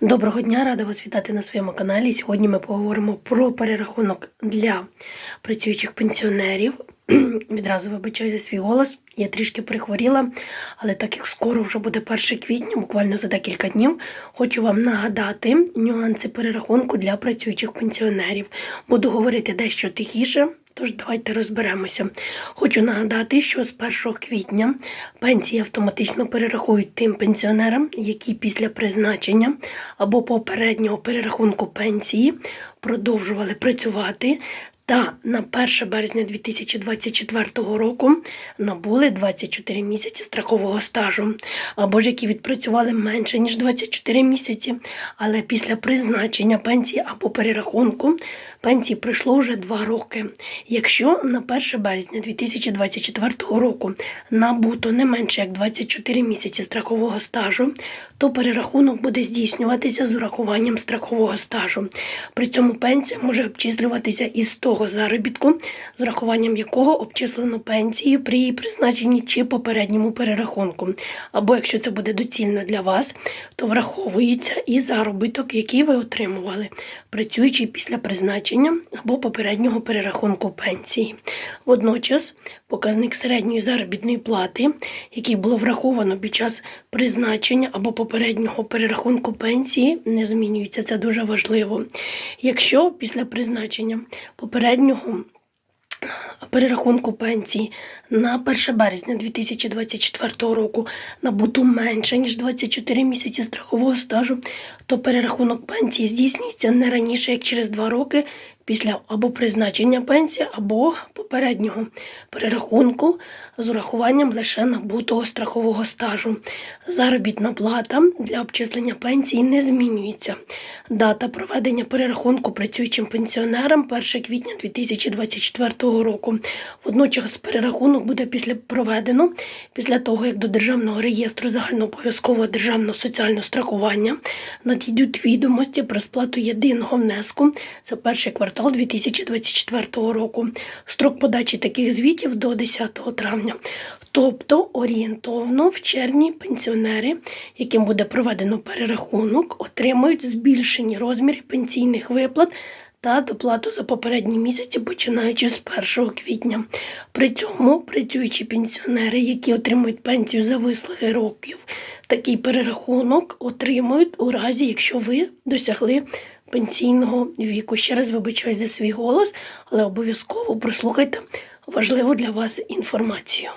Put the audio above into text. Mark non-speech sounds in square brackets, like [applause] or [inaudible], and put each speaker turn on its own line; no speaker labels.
Доброго дня, рада вас вітати на своєму каналі. Сьогодні ми поговоримо про перерахунок для працюючих пенсіонерів. [clears throat] Відразу вибачаю за свій голос. Я трішки прихворіла, але так як скоро вже буде 1 квітня, буквально за декілька днів, хочу вам нагадати нюанси перерахунку для працюючих пенсіонерів. Буду говорити дещо тихіше. Тож давайте розберемося. Хочу нагадати, що з 1 квітня пенсії автоматично перерахують тим пенсіонерам, які після призначення або попереднього перерахунку пенсії продовжували працювати. Та на 1 березня 2024 року набули 24 місяці страхового стажу, або ж які відпрацювали менше ніж 24 місяці, але після призначення пенсії або перерахунку пенсії пройшло вже 2 роки. Якщо на 1 березня 2024 року набуто не менше як 24 місяці страхового стажу, то перерахунок буде здійснюватися з урахуванням страхового стажу. При цьому пенсія може обчислюватися із того заробітку, з урахуванням якого обчислено пенсію при її призначенні чи попередньому перерахунку. Або якщо це буде доцільно для вас, то враховується і заробіток, який ви отримували, працюючи після призначення або попереднього перерахунку пенсії. Водночас показник середньої заробітної плати, який було враховано під час призначення або попереднього перерахунку пенсії, не змінюється. Це дуже важливо. Якщо після призначення попереднього перерахунку пенсії на 1 березня 2024 року набуто менше, ніж 24 місяці страхового стажу, то перерахунок пенсії здійснюється не раніше, як через 2 роки після або призначення пенсії, або попереднього перерахунку з урахуванням лише набутого страхового стажу. Заробітна плата для обчислення пенсії не змінюється. Дата проведення перерахунку працюючим пенсіонерам 1 квітня 2024 року. Водночас перерахунок буде після проведено після того, як до Державного реєстру загальнообов'язкового державного соціального страхування надійдуть відомості про сплату єдиного внеску за перший квартал 2024 року. Строк подачі таких звітів до 10 травня. Тобто орієнтовно в червні пенсіонери, яким буде проведено перерахунок, отримають збільшені розміри пенсійних виплат та доплату за попередні місяці, починаючи з 1 квітня. При цьому працюючі пенсіонери, які отримують пенсію за вислуги років, такий перерахунок отримують у разі, якщо ви досягли пенсійного віку. Ще раз вибачаю за свій голос, але обов'язково прослухайте важливу для вас інформацію.